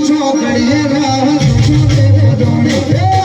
છોકરીએ રાહ જોડે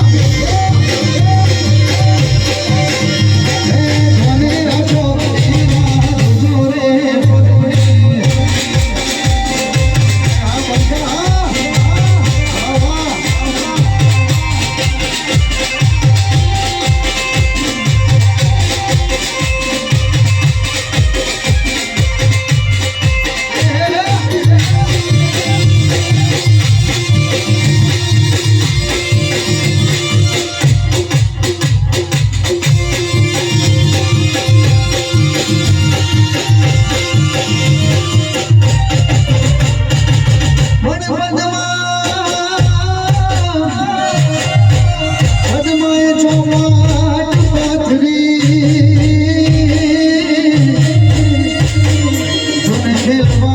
live.